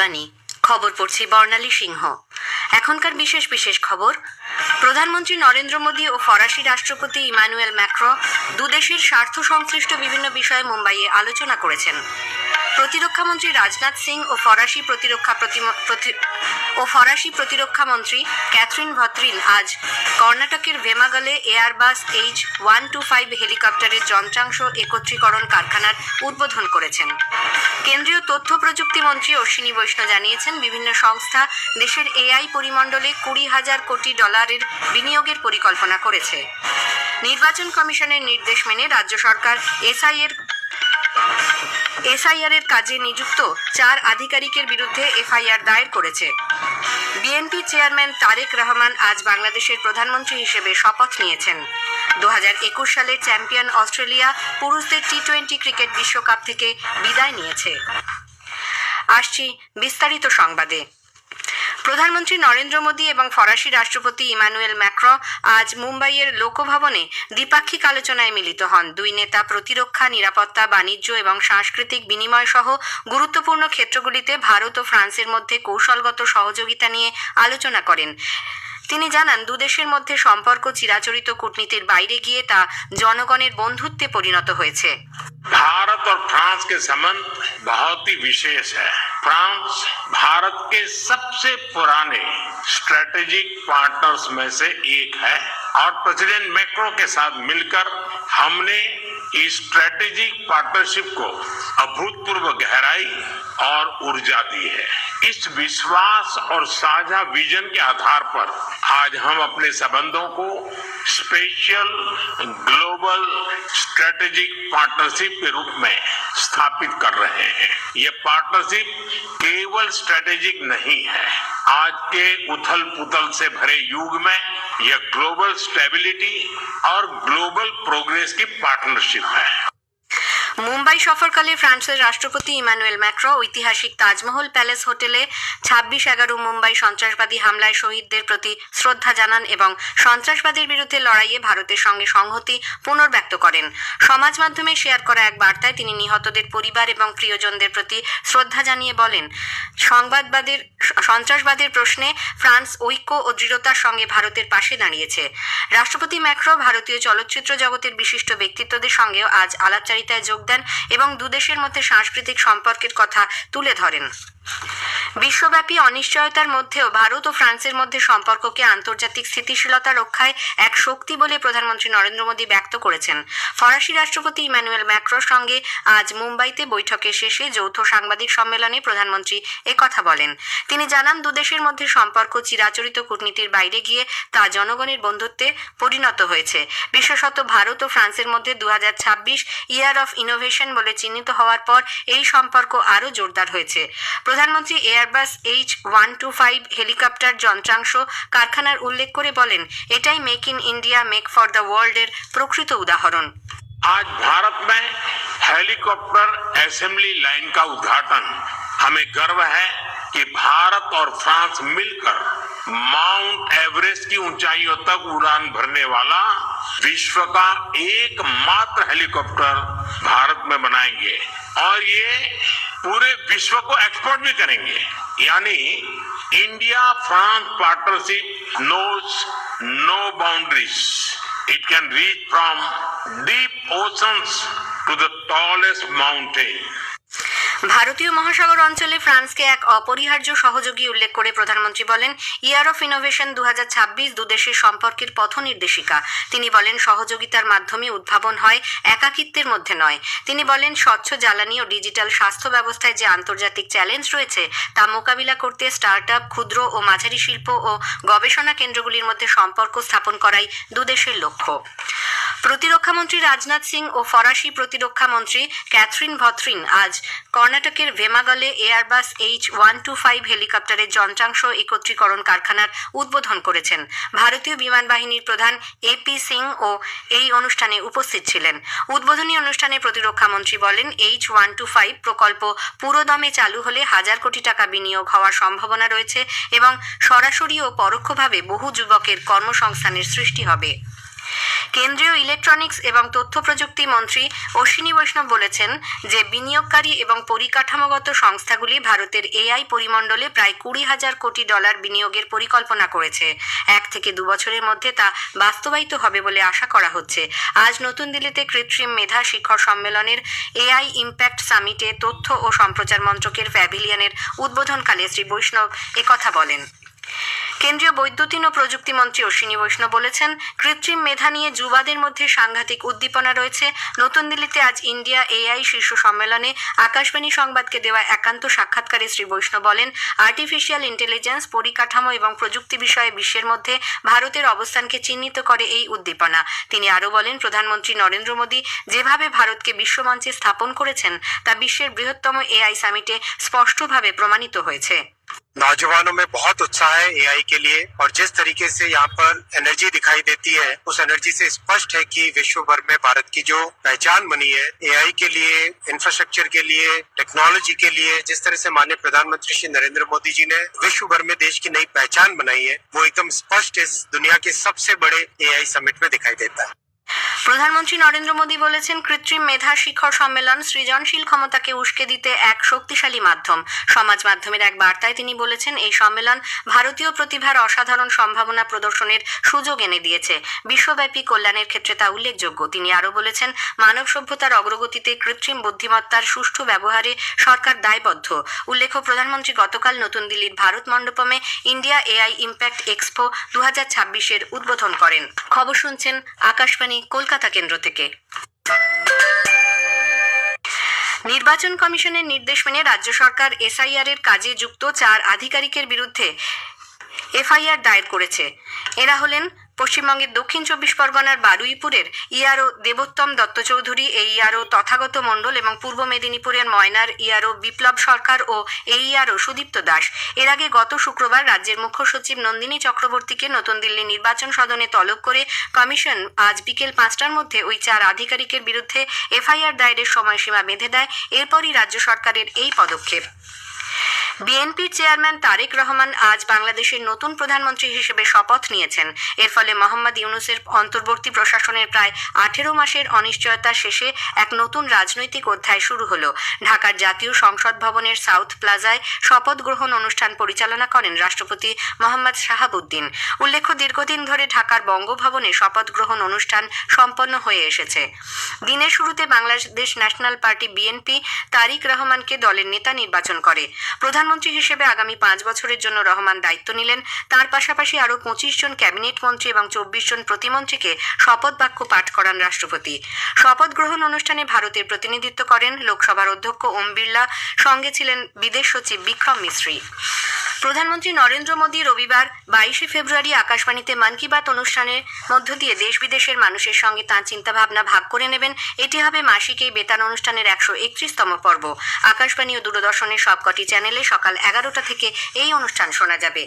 বাণী। খবর পড়ছি বর্ণালী সিংহ। এখনকার বিশেষ বিশেষ খবর, প্রধানমন্ত্রী নরেন্দ্র মোদী ও ফরাসি রাষ্ট্রপতি ইমানুয়েল ম্যাক্রো দুদেশের স্বার্থ সংশ্লিষ্ট বিভিন্ন বিষয়ে মুম্বাইয়ে আলোচনা করেছেন। প্রতিরক্ষামন্ত্রী রাজনাথ সিং ও ফরাসি প্রতিরক্ষা ও ফরাসি প্রতিরক্ষা মন্ত্রী ক্যাথরিন ভত্রিন আজ কর্ণাটকের ভেমাগলে Airbus H one two five হেলিকপ্টারের যন্ত্রাংশ একত্রীকরণ কারখানার উদ্বোধন করেছেন। কেন্দ্রীয় তথ্য প্রযুক্তি মন্ত্রী অশ্বিনী বৈষ্ণব জানিয়েছেন, বিভিন্ন সংস্থা দেশের এআই পরিমণ্ডলে কুড়ি হাজার কোটি ডলারের বিনিয়োগের পরিকল্পনা করেছে। নির্বাচন কমিশনের নির্দেশ মেনে রাজ্য সরকার এসআই এর এসআইআর এর কাজে নিযুক্ত চার আধিকারিকের বিরুদ্ধে এফআইআর দায়ের করেছে। বিএনপি চেয়ারম্যান তারেক রহমান আজ বাংলাদেশের প্রধানমন্ত্রী হিসেবে শপথ নিয়েছেন। দু হাজার একুশ সালে চ্যাম্পিয়ন অস্ট্রেলিয়া পুরুষদের টি টোয়েন্টি ক্রিকেট বিশ্বকাপ থেকে বিদায় নিয়েছে। আসছি বিস্তারিত সংবাদে। প্রধানমন্ত্রী নরেন্দ্র মোদী এবং ফরাসি রাষ্ট্রপতি ইমানুয়েল ম্যাক্র আজ মুম্বাইয়ের লোকভবনে দ্বিপাক্ষিক আলোচনায় মিলিত হন দুই নেতা প্রতিরক্ষা নিরাপত্তা বাণিজ্য এবং সাংস্কৃতিক বিনিময় সহ গুরুত্বপূর্ণ ক্ষেত্রগুলিতে ভারত ও ফ্রান্সের মধ্যে কৌশলগত সহযোগিতা নিয়ে আলোচনা করেন তিনি জানান দুদেশের মধ্যে সম্পর্ক চিরাচরিত কূটনীতির বাইরে গিয়ে তা জনগণের বন্ধুত্বে পরিণত হয়েছে भारत और फ्रांस के संबंध बहुत ही विशेष है फ्रांस भारत के सबसे पुराने स्ट्रेटेजिक पार्टनर्स में से एक है। और प्रेसिडेंट मैक्रो के साथ मिलकर हमने इस स्ट्रेटेजिक पार्टनरशिप को अभूतपूर्व गहराई और ऊर्जा दी है। इस विश्वास और साझा विजन के आधार पर आज हम अपने संबंधों को स्पेशल ग्लोबल स्ट्रेटेजिक पार्टनरशिप के रूप में स्थापित कर रहे हैं। ये पार्टनरशिप केवल स्ट्रेटेजिक नहीं है। आज के उथल पुथल से भरे युग में यह ग्लोबल स्टेबिलिटी और ग्लोबल प्रोग्रेस की पार्टनरशिप है। মুম্বাই সফরকালে ফ্রান্সের রাষ্ট্রপতি ইমানুয়েল ম্যাক্রো ঐতিহাসিক তাজমহল প্যালেস হোটেলে ছাব্বিশ এগারো মুম্বাই সন্ত্রাসবাদী হামলায় শহীদদের প্রতি শ্রদ্ধা জানান এবং সন্ত্রাসবাদের বিরুদ্ধে লড়াইয়ে ভারতের সঙ্গে সংহতি পুনর্ব্যক্ত করেন। সমাজ মাধ্যমে শেয়ার করা এক বার্তায় তিনি নিহতদের পরিবার এবং প্রিয়জনদের প্রতি শ্রদ্ধা জানিয়ে বলেন, সংবাদবাদের, সন্ত্রাসবাদের প্রশ্নে ফ্রান্স ঐক্য ও দৃঢ়তার সঙ্গে ভারতের পাশে দাঁড়িয়েছে। রাষ্ট্রপতি ম্যাক্রো ভারতীয় চলচ্চিত্র জগতের বিশিষ্ট ব্যক্তিত্বদের সঙ্গেও আজ আলাপচারিতায় যোগ দেন এবং দুদেশের মধ্যে সাংস্কৃতিক সম্পর্কের কথা তুলে ধরেন। বিশ্বব্যাপী অনিশ্চয়তার মধ্যেও ভারত ও ফ্রান্সের মধ্যে সম্পর্ককে আন্তর্জাতিক স্থিতিশীলতা রক্ষায় এক শক্তি বলে প্রধানমন্ত্রী নরেন্দ্র মোদী ব্যক্ত করেছেন। ফরাসি রাষ্ট্রপতি ইমানুয়েল ম্যাক্রোর সঙ্গে আজ মুম্বাইতে বৈঠকের শেষে যৌথ সাংবাদিক সম্মেলনে প্রধানমন্ত্রী একথা বলেন। তিনি জানান দুদেশের মধ্যে সম্পর্ক চিরাচরিত কূটনীতির বাইরে গিয়ে তা জনগণের বন্ধুত্বে পরিণত হয়েছে। বিশেষত ভারত ও ফ্রান্সের মধ্যে দু হাজার ছাব্বিশ ইয়ার অফ ইনোভেশন বলে চিহ্নিত হওয়ার পর এই সম্পর্ক আরও জোরদার হয়েছে। প্রধানমন্ত্রী Airbus H one two five helicopter যন্ত্রাংশ কারখানার উল্লেখ করে বলেন এটাই make in India make for the ওয়ার্ল্ডের প্রকৃত উদাহরণ आज भारत में हेलीकॉप्टर असेंबली लाइन का उद्घाटन हमें गर्व है कि भारत और फ्रांस मिलकर माउंट एवरेस्ट की ऊंचाइयों तक उड़ान भरने वाला विश्व का एकमात्र हेलीकॉप्टर भारत में बनाएँगे। और ये पूरे विश्व को एक्सपोर्ट भी करेंगे। यानी India, France partnership knows no boundaries it can reach from deep oceans to the tallest mountain. ভারতীয় মহাসাগর অঞ্চলে ফ্রান্সকে এক অপরিহার্য সহযোগী উল্লেখ করে প্রধানমন্ত্রী বলেন ইয়ার অফ ইনোভেশন দু হাজার ছাব্বিশ দুদেশের সম্পর্কের পথ নির্দেশিকা। তিনি বলেন, সহযোগিতার মাধ্যমে উদ্ভাবন হয়, একাকিত্বের মধ্যে নয়। তিনি বলেন, স্বচ্ছ জ্বালানি ও ডিজিটাল স্বাস্থ্য ব্যবস্থায় যে আন্তর্জাতিক চ্যালেঞ্জ রয়েছে, তা মোকাবিলা করতে স্টার্ট ক্ষুদ্র ও মাঝারি শিল্প ও গবেষণা কেন্দ্রগুলির মধ্যে সম্পর্ক স্থাপন করাই দুদেশের লক্ষ্য। প্রতিরক্ষামন্ত্রী রাজনাথ সিং ও ফরাসি প্রতিরক্ষা মন্ত্রী ক্যাথরিন ভথরিন আজ কর্ণাটকের ভেমাগলে Airbus H one two five হেলিকপ্টারের যন্ত্রাংশ একত্রীকরণ কারখানার উদ্বোধন করেছেন। ভারতীয় বিমান বাহিনীর প্রধান এপি সিং ও এই অনুষ্ঠানে উপস্থিত ছিলেন। উদ্বোধনী অনুষ্ঠানে প্রতিরক্ষা মন্ত্রী বলেন, এইচ ওয়ান টু ফাইভ প্রকল্প পুরোদমে চালু হলে হাজার কোটি টাকা বিনিয়োগ হওয়ার সম্ভাবনা রয়েছে এবং সরাসরি ও পরোক্ষভাবে বহু যুবকের কর্মসংস্থানের সৃষ্টি হবে। কেন্দ্রীয় ইলেকট্রনিক্স এবং তথ্য প্রযুক্তি মন্ত্রী অশ্বিনী বৈষ্ণব বলেছেন যে বিনিয়োগকারী এবং পরিকাঠামোগত সংস্থাগুলি ভারতের এআই পরিমণ্ডলে প্রায় কুড়ি হাজার কোটি ডলার বিনিয়োগের পরিকল্পনা করেছে। এক থেকে দু বছরের মধ্যে তা বাস্তবায়িত হবে বলে আশা করা হচ্ছে। আজ নতুন দিল্লিতে কৃত্রিম মেধা শিখর সম্মেলনের এআই ইম্প্যাক্ট সামিটে তথ্য ও সম্প্রচার মন্ত্রকের প্যাভিলিয়নের উদ্বোধনকালে শ্রী বৈষ্ণব একথা বলেন। কেন্দ্রীয় বৈদ্যুতিন ও প্রযুক্তি মন্ত্রী অশ্বিনী বৈষ্ণব বলেছেন, কৃত্রিম মেধা নিয়ে যুবাদের মধ্যে সাংঘাতিক উদ্দীপনা রয়েছে। নতুন দিল্লিতে আজ ইন্ডিয়া এআই শীর্ষ সম্মেলনে আকাশবাণী সংবাদকে দেওয়া একান্ত সাক্ষাৎকারে শ্রী বৈষ্ণব বলেন আর্টিফিশিয়াল ইন্টেলিজেন্স পরিকাঠামো এবং প্রযুক্তি বিষয়ে বিশ্বের মধ্যে ভারতের অবস্থানকে চিহ্নিত করে এই উদ্দীপনা। তিনি আরও বলেন, প্রধানমন্ত্রী নরেন্দ্র মোদী যেভাবে ভারতকে বিশ্বমঞ্চে স্থাপন করেছেন, তা বিশ্বের বৃহত্তম এআই সামিটে স্পষ্টভাবে প্রমাণিত হয়েছে। नौजवानों में बहुत उत्साह है एआई के लिए और जिस तरीके से यहाँ पर एनर्जी दिखाई देती है, उस एनर्जी से स्पष्ट है कि विश्व भर में भारत की जो पहचान बनी है एआई के लिए इंफ्रास्ट्रक्चर के लिए टेक्नोलॉजी के लिए, जिस तरह से माननीय प्रधानमंत्री श्री नरेंद्र मोदी जी ने विश्व भर में देश की नई पहचान बनाई है, वो एकदम स्पष्ट इस दुनिया के सबसे बड़े एआई समिट में दिखाई देता है। প্রধানমন্ত্রী নরেন্দ্র মোদী বলেছেন, কৃত্রিম মেধা শিখর সম্মেলন সৃজনশীল ক্ষমতাকে উস্কে দিতে এক শক্তিশালী মাধ্যম। সমাজ মাধ্যমের এক বার্তায় তিনি বলেছেন, এই সম্মেলন ভারতীয় প্রতিভার অসাধারণ সম্ভাবনা প্রদর্শনের সুযোগ এনে দিয়েছে। বিশ্বব্যাপী কল্যাণের ক্ষেত্রে তা উল্লেখযোগ্য। তিনি আরও বলেছেন, মানব সভ্যতার অগ্রগতিতে কৃত্রিম বুদ্ধিমত্তার সুষ্ঠু ব্যবহারে সরকার দায়বদ্ধ। উল্লেখ্য, প্রধানমন্ত্রী গতকাল নতুন দিল্লির ভারত মণ্ডপমে ইন্ডিয়া এআই ইম্প্যাক্ট এক্সপো দু হাজার উদ্বোধন করেন। খবর শুনছেন আকাশবাণী কলকাতা কেন্দ্র থেকে। নির্বাচন কমিশনের নির্দেশ মেনে রাজ্য সরকার এসআইআর এর কাজে যুক্ত চার আধিকারিকের বিরুদ্ধে এফআইআর দায়ের করেছে। এরা হলেন পশ্চিমবঙ্গের দক্ষিণ চব্বিশ পরগনার বারুইপুরের ইয়ারও দেবোত্তম দত্ত চৌধুরী এই ইয়ারও তথাগত মণ্ডল এবং পূর্ব মেদিনীপুরের ময়নার ইয়ারও বিপ্লব সরকার ও এই ইয়ারও সুদীপ্ত দাস। এর আগে গত শুক্রবার রাজ্যের মুখ্য সচিব নন্দিনী চক্রবর্তীকে নতুন দিল্লি নির্বাচন সদনে তলব করে কমিশন আজ বিকেল পাঁচটার মধ্যে ওই চার আধিকারিকের বিরুদ্ধে এফআইআর দায়েরের সময়সীমা বেঁধে দেয়। এরপরই রাজ্য সরকারের এই পদক্ষেপ। বিএনপির চেয়ারম্যান তারেক রহমান আজ বাংলাদেশের নতুন প্রধানমন্ত্রী হিসেবে শপথ নিয়েছেন। এর ফলে মোহাম্মদ ইউনুসের অন্তর্বর্তী প্রশাসনের প্রায় আঠেরো মাসের অনিশ্চয়তা শেষে এক নতুন রাজনৈতিক অধ্যায় শুরু হলো। ঢাকার জাতীয় সংসদ ভবনের সাউথ প্লাজায় শপথ গ্রহণ অনুষ্ঠান পরিচালনা করেন রাষ্ট্রপতি মোহাম্মদ শাহাবুদ্দিন। উল্লেখ্য, দীর্ঘদিন ধরে ঢাকার বঙ্গভবনে শপথ গ্রহণ অনুষ্ঠান সম্পন্ন হয়ে এসেছে। দিনের শুরুতে Bangladesh national party BNP Tarique রহমানকে দলের নেতা নির্বাচন করে। প্রধানমন্ত্রী হিসেবে আগামী পাঁচ বছরের জন্য রহমান দায়িত্ব নিলেন। তার পাশাপাশি আরও পঁচিশ জন ক্যাবিনেট মন্ত্রী এবং চব্বিশ জন প্রতিমন্ত্রীকে শপথ বাক্য পাঠ করান রাষ্ট্রপতি। শপথ গ্রহণ অনুষ্ঠানে ভারতের প্রতিনিধিত্ব করেন লোকসভার অধ্যক্ষ ওম বিড়লা, সঙ্গে ছিলেন বিদেশ সচিব বিক্রম মিশ্রি প্রধানমন্ত্রী নরেন্দ্র মোদী রবিবার বাইশে ফেব্রুয়ারি আকাশবাণীতে মন কি বাত অনুষ্ঠানের মধ্য দিয়ে দেশ বিদেশের মানুষের সঙ্গে তাঁর চিন্তাভাবনা ভাগ করে নেবেন। এটি হবে মাসিক এই বেতার অনুষ্ঠানের একশো একত্রিশতম পর্ব। আকাশবাণী ও দূরদর্শনের সবকটি চ্যানেলে সকাল এগারোটা থেকে এই অনুষ্ঠান শোনা যাবে।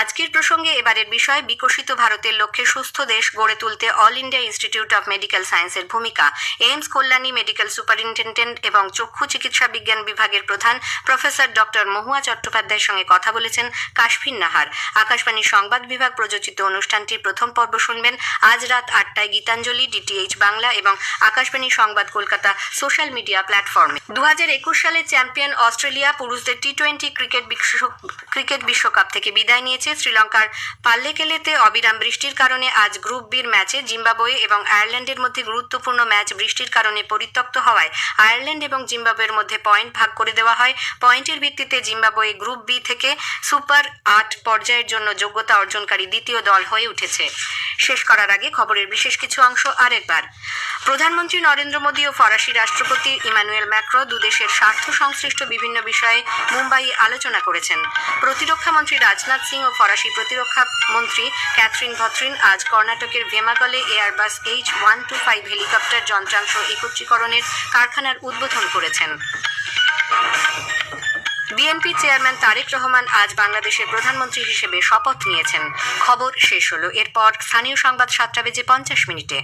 আজকের প্রসঙ্গে এবারের বিষয়, বিকশিত ভারতের লক্ষ্যে সুস্থ দেশ গড়ে তুলতে all India institute of medical সায়েন্সের ভূমিকা। এইমস কল্যাণী মেডিকেল সুপারিনটেন্ডেন্ট এবং চক্ষু চিকিৎসা বিজ্ঞান বিভাগের প্রধান প্রফেসর ডক্টর মহুয়া চট্টোপাধ্যায়ের সঙ্গে কথা বলেছেন কাশফিন নাহার। আকাশবাণী সংবাদ বিভাগ প্রযোজিত অনুষ্ঠানটির প্রথম পর্ব শুনবেন আজ রাত আটটায় গীতাঞ্জলি, ডিটিএইচ বাংলা এবং আকাশবাণী সংবাদ কলকাতা সোশ্যাল মিডিয়া প্ল্যাটফর্মে। দু হাজার একুশ সালে চ্যাম্পিয়ন অস্ট্রেলিয়া পুরুষদের টি টোয়েন্টি ক্রিকেট ক্রিকেট বিশ্বকাপ থেকে বিদায় নিয়েছে শ্রীলঙ্কার পাল্লেকেলেতে অবিরাম বৃষ্টির কারণে আজ গ্রুপ বির ম্যাচে জিম্বাবুয়ে এবং আয়ারল্যান্ডের মধ্যে গুরুত্বপূর্ণ ম্যাচ বৃষ্টির কারণে পরিত্যক্ত হওয়ায় আয়ারল্যান্ড এবং জিম্বাবুয়ের মধ্যে পয়েন্ট ভাগ করে দেওয়া হয়। পয়েন্টের ভিত্তিতে জিম্বাবুয়ে গ্রুপ বি থেকে সুপার আট পর্যায়ের জন্য যোগ্যতা অর্জনকারী দ্বিতীয় দল হয়ে উঠেছে। শেষ করার আগে খবরের বিশেষ কিছু অংশ আরেকবার। প্রধানমন্ত্রী নরেন্দ্র মোদী ও ফরাসি রাষ্ট্রপতি ইমানুয়েল ম্যাক্রো দুদেশের স্বার্থ সংশ্লিষ্ট বিভিন্ন বিষয়ে মুম্বাইয়ে আলোচনা করেছেন। প্রতিরক্ষা মন্ত্রী রাজনাথ সিং ও ফরাসি প্রতিরক্ষা মন্ত্রী ক্যাথরিন ভথরিন আজ কর্ণাটকের ভেমাগলে Airbus H one two five helicopter যন্ত্রাংশ একত্রীকরণের কারখানার উদ্বোধন করেছেন। বিএনপি চেয়ারম্যান তারেক রহমান আজ বাংলাদেশের প্রধানমন্ত্রী হিসেবে শপথ নিয়েছেন। খবর শেষ হলো। এরপর স্থানীয় সংবাদ সাতটা বেজে পঞ্চাশ মিনিটে।